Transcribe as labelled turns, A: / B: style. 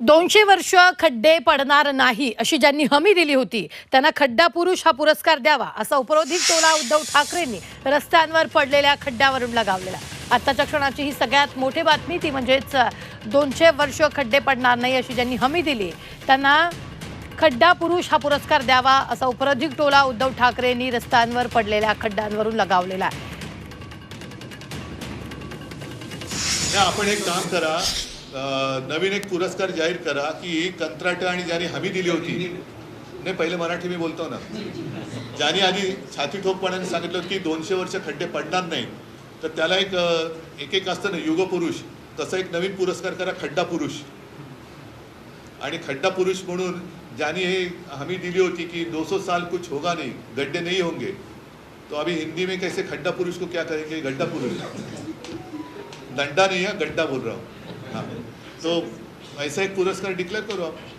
A: दोनशे वर्ष खड्डे पडणार नाही अशी ज्यांनी हमी दिली होती त्यांना खड्डा पुरुष हा पुरस्कार द्यावा असा उपरोधिक टोला उद्धव ठाकरेंनी रस्त्यांवर पडलेल्या खड्ड्यावरून लगावलेला. आत्ताच्या क्षणाची ही सगळ्यात मोठी बातमी ती म्हणजेच दोनशे वर्ष खड्डे पडणार नाही अशी ज्यांनी हमी दिली त्यांना खड्डा पुरुष हा पुरस्कार द्यावा असा उपरोधिक टोला उद्धव ठाकरेंनी रस्त्यांवर पडलेल्या खड्ड्यांवरून लगावलेला आहे.
B: आपण एक काम करा. नवीन एक पुरस्कार जाहीर करा की कंत्राट आणि ज्यांनी हमी दिली होती नाही पहिले मराठी मी बोलतो ना. ज्यांनी आधी छाती ठोकपणाने सांगितलं की दोनशे वर्ष खड्डे पडणार नाही तर त्याला एक एक एक असतं ना युगपुरुष. तसा एक नवीन पुरस्कार करा खड्डा पुरुष. आणि खड्डा पुरुष म्हणून ज्यांनी हे हमी दिली होती कि 200 साल कुछ होगा नहीं गड्ढे नहीं होंगे तो अभी हिंदी में कैसे खड्डा पुरुष को क्या कहेंगे? गड्ढा पुरुष. डंडा नहीं है गड्ढा बोल रहा हूँ. हाँ। तो ऐसा एक पुरस्कार डिक्लेअर करू आपण